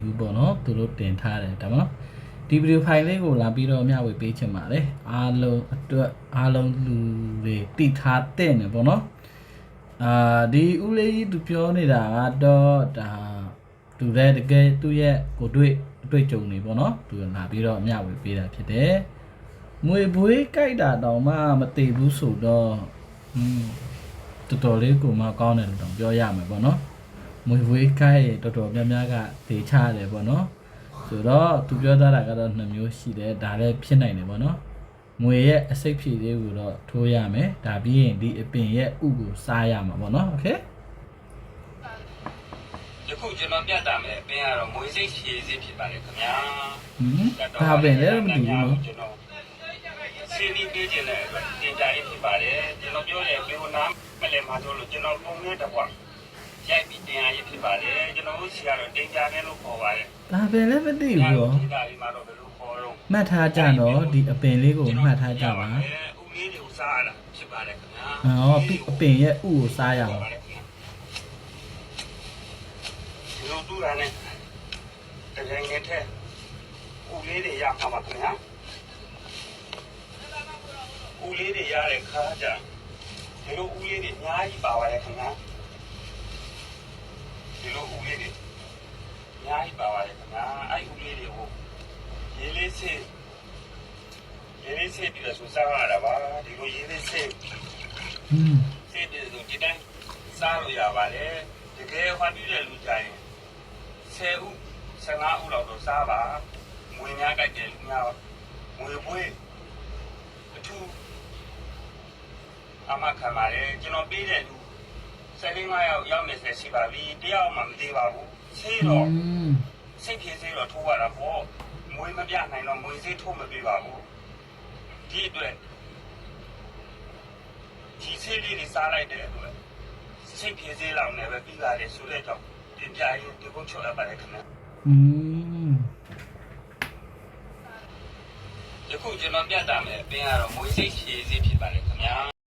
ဘူးပေါ့နော်သူတို့တင်ထားတယ်ဒါမှမဟုတ်ဒီဗီဒီယိုဖိုင်လေးကိုလာပြီးတော့မျှဝေပေးချင်ပါတယ်အားလုံးအတွက်အားလုံးလူတွေတိထားတဲ့နေပေါ့နော်အာဒီဦးလေးကြီးသူပြောနေတာကတော့ဒါသူလည်းတကယ်သူ့ရဲ့ကိုတွေ့အတွေ့အကြုံတွေပေါ့နော်သူလာပြီးတော့မျှဝေပေးတာဖြစ်တယ်မွေဘွေးကြိုက်တာတောင်မှမသိဘူးဆိုတော့อืมတော်တော်လေးကိုမှကောင်းတယ်လို့တော့ပြောရမှာပေါ့နော် မွေဝေးခိုင်းတော်တော်များများကဒေချတယ်ပေါ့နော်ဆိုတော့သူပြောသားတာကတော့နှစ်မျိုးရှိတယ်ဒါလည်းဖြစ်နိုင်တယ်ပေါ့နော်မွေရဲ့အစိတ်ဖြည့်လေးကိုတော့ထိုးရမယ်ဒါပြီးရင်ဒီအပင်ရဲ့ဥကိုစားရမှာပေါ့နော်โอเค ယခုကျွန်တော်ပြတ်တာမယ်အပင်ကတော့မွေးစိတ်ရှည်စိတ်ဖြစ်ပါလေခင်ဗျာ ဟင်းဒါပင်လည်းမသိဘူးနော် ကျွန်တော်စီဒီပေးခြင်းနဲ့အတွက်တင်ကြရေးဖြစ်ပါတယ်ကျွန်တော်ပြောတယ်ဘေဝနာမလဲမှာဆိုလို့ကျွန်တော်ပုံနဲ့တကွာ ရိုက်ပြီးတင်ရရေးဖြစ်ပါတယ်ကျွန်တော်တို့ဆီကတော့တင်ကြတယ်လို့ခေါ်ပါတယ်ဒါပင်လည်းမသိဘူးရောဒီကလေးမှာတော့ဘယ်လိုခေါ်တော့မှတ်ထားကြတော့ဒီအပင်လေးကိုမှတ်ထားကြပါဦးလေးတွေကိုစားရတာဖြစ်ပါတယ်ခင်ဗျာအော်ပြီးအပင်ရဲ့ဥကိုစားရမှာဒီလိုတူတာနဲ့တကယ်ငယ်တဲ့ဦးလေးတွေရမှာပါခင်ဗျာဦးလေးတွေရတဲ့ခါကျဒီလိုဦးလေးတွေအများကြီးပါပါတယ်ခင်ဗျာ ဒီလိုဦးလေးတွေအများကြီးပါပါတယ်ခင်ဗျာအဲ့ဦးလေးတွေကိုရေးလေးစေးရေးလေးစေးပြီးတော့စူစားရတာပါဒီလိုရေးလေးစေးဟင်းစေတဲ့လူဒီတိုင်းစားလို့ရပါတယ်တကယ်ဟောပြတဲ့လူကြရင်10ဦး15ဦးလောက်တော့စားပါငွေများကြိုက်တယ်လူများငွေပွေးအထူးအမခံပါတယ်ကျွန်တော်ပေးတဲ့လူ 75ရောက်ရောက်နေဆက်ရှိပါပြီတယောက်မှမသေးပါဘူးဆေးတော့စိတ်ဖြေဆေးတော့ထိုးရတာပေါ့မွေးမပြနိုင်တော့မွေးဆေးထိုးမပေးပါဘူးဒီအတွက်ဒီဆေးလေးတွေစားလိုက်တဲ့အတွက်စိတ်ဖြေဆေးလောက်နဲ့ပဲပြီးပါလေဆိုတဲ့တော့တင်ပြရင်ဒီကုန်းချော်ရပါတယ်ခင်ဗျာอืมဒီခုကျွန်တော်ပြတာမယ်အပင်ကတော့မွေးစိတ်ဖြေဆေးဖြစ်ပါလေခင်ဗျာ